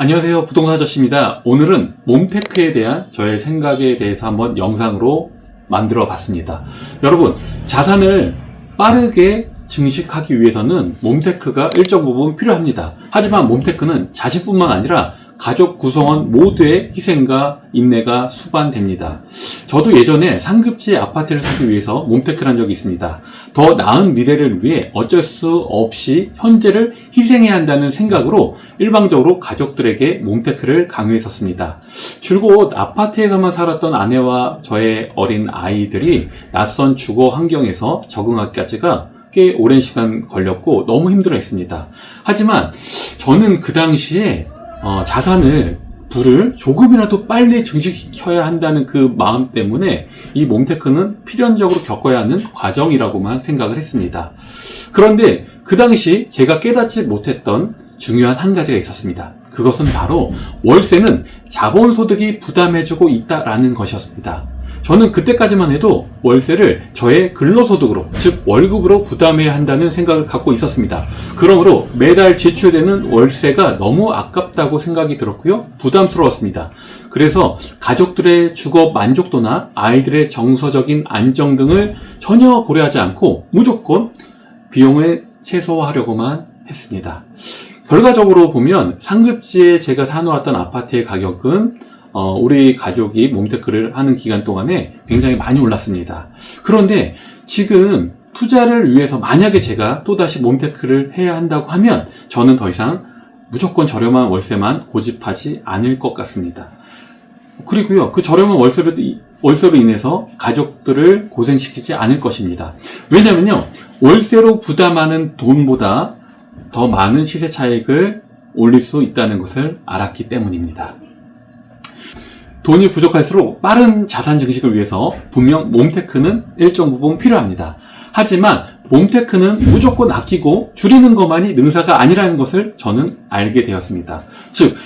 안녕하세요. 부동산 아저씨입니다. 오늘은 몸테크에 대한 저의 생각에 대해서 한번 영상으로 만들어 봤습니다. 여러분, 자산을 빠르게 증식하기 위해서는 몸테크가 일정 부분 필요합니다. 하지만 몸테크는 자신뿐만 아니라 가족 구성원 모두의 희생과 인내가 수반됩니다. 저도 예전에 상급지 아파트를 사기 위해서 몸테크를 한 적이 있습니다. 더 나은 미래를 위해 어쩔 수 없이 현재를 희생해야 한다는 생각으로 일방적으로 가족들에게 몸테크를 강요했었습니다. 줄곧 아파트에서만 살았던 아내와 저의 어린 아이들이 낯선 주거 환경에서 적응하기까지가 꽤 오랜 시간 걸렸고 너무 힘들어 했습니다. 하지만 저는 그 당시에 어, 자산을 부를 조금이라도 빨리 증식시켜야 한다는 그 마음 때문에 이 몸테크는 필연적으로 겪어야 하는 과정이라고만 생각을 했습니다. 그런데 그 당시 제가 깨닫지 못했던 중요한 한 가지가 있었습니다. 그것은 바로 월세는 자본소득이 부담해주고 있다라는 것이었습니다. 저는 그때까지만 해도 월세를 저의 근로소득으로, 즉 월급으로 부담해야 한다는 생각을 갖고 있었습니다. 그러므로 매달 지출되는 월세가 너무 아깝다고 생각이 들었고요. 부담스러웠습니다. 그래서 가족들의 주거 만족도나 아이들의 정서적인 안정 등을 전혀 고려하지 않고 무조건 비용을 최소화하려고만 했습니다. 결과적으로 보면 상급지에 제가 사놓았던 아파트의 가격은 어, 우리 가족이 몸테크를 하는 기간 동안에 굉장히 많이 올랐습니다. 그런데 지금 투자를 위해서 만약에 제가 또다시 몸테크를 해야 한다고 하면 저는 더 이상 무조건 저렴한 월세만 고집하지 않을 것 같습니다. 그리고요, 그 저렴한 월세로, 월세로 인해서 가족들을 고생시키지 않을 것입니다. 왜냐면요, 월세로 부담하는 돈보다 더 많은 시세 차익을 올릴 수 있다는 것을 알았기 때문입니다. 돈이 부족할수록 빠른 자산 증식을 위해서 분명 몸테크는 일정 부분 필요합니다. 하지만 몸테크는 무조건 아끼고 줄이는 것만이 능사가 아니라는 것을 저는 알게 되었습니다. 즉,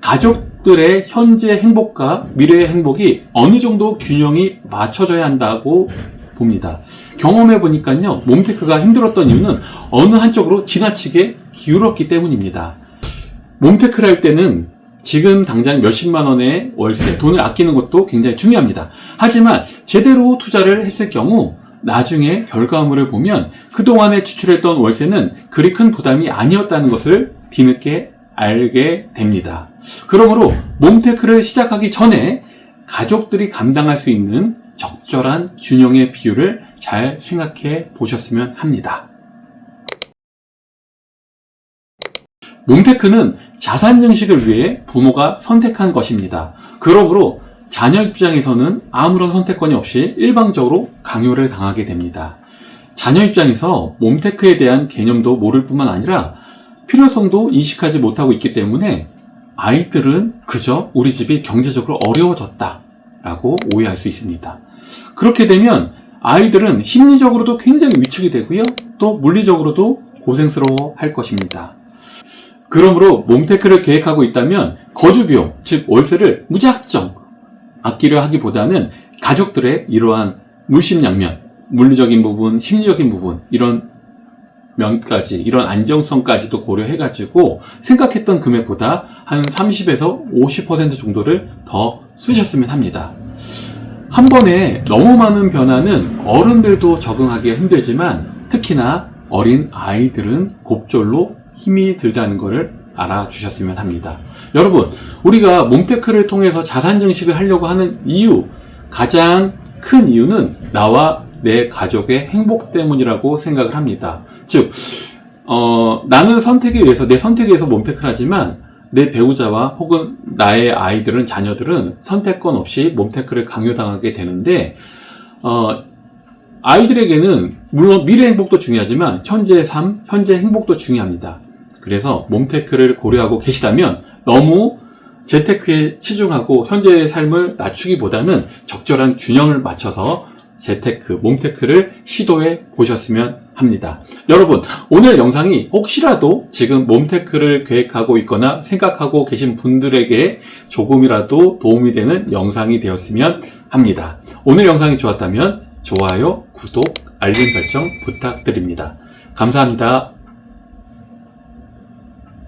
가족들의 현재 행복과 미래의 행복이 어느 정도 균형이 맞춰져야 한다고 봅니다. 경험해 보니까요, 몸테크가 힘들었던 이유는 어느 한쪽으로 지나치게 기울었기 때문입니다. 몸테크를 할 때는 지금 당장 몇십만 원의 월세, 돈을 아끼는 것도 굉장히 중요합니다. 하지만 제대로 투자를 했을 경우 나중에 결과물을 보면 그동안에 지출했던 월세는 그리 큰 부담이 아니었다는 것을 뒤늦게 알게 됩니다. 그러므로 몸테크를 시작하기 전에 가족들이 감당할 수 있는 적절한 균형의 비율을 잘 생각해 보셨으면 합니다. 몸테크는 자산 증식을 위해 부모가 선택한 것입니다. 그러므로 자녀 입장에서는 아무런 선택권이 없이 일방적으로 강요를 당하게 됩니다. 자녀 입장에서 몸테크에 대한 개념도 모를 뿐만 아니라 필요성도 인식하지 못하고 있기 때문에 아이들은 그저 우리 집이 경제적으로 어려워졌다 라고 오해할 수 있습니다. 그렇게 되면 아이들은 심리적으로도 굉장히 위축이 되고요. 또 물리적으로도 고생스러워 할 것입니다. 그러므로 몸테크를 계획하고 있다면 거주비용, 즉 월세를 무작정 아끼려 하기보다는 가족들의 이러한 물심양면, 물리적인 부분, 심리적인 부분, 이런 면까지, 이런 안정성까지도 고려해가지고 생각했던 금액보다 한 30에서 50% 정도를 더 쓰셨으면 합니다. 한 번에 너무 많은 변화는 어른들도 적응하기가 힘들지만 특히나 어린 아이들은 곱절로 힘이 들다는 것을 알아주셨으면 합니다. 여러분, 우리가 몸테크를 통해서 자산 증식을 하려고 하는 이유, 가장 큰 이유는 나와 내 가족의 행복 때문이라고 생각을 합니다. 즉, 어, 나는 선택에 의해서, 내 선택에 의해서 몸테크를 하지만, 내 배우자와 혹은 나의 아이들은, 자녀들은 선택권 없이 몸테크를 강요당하게 되는데, 어, 아이들에게는 물론 미래 행복도 중요하지만 현재의 삶, 현재 행복도 중요합니다. 그래서 몸테크를 고려하고 계시다면 너무 재테크에 치중하고 현재의 삶을 낮추기보다는 적절한 균형을 맞춰서 재테크, 몸테크를 시도해 보셨으면 합니다. 여러분, 오늘 영상이 혹시라도 지금 몸테크를 계획하고 있거나 생각하고 계신 분들에게 조금이라도 도움이 되는 영상이 되었으면 합니다. 오늘 영상이 좋았다면 좋아요, 구독, 알림 설정 부탁드립니다. 감사합니다.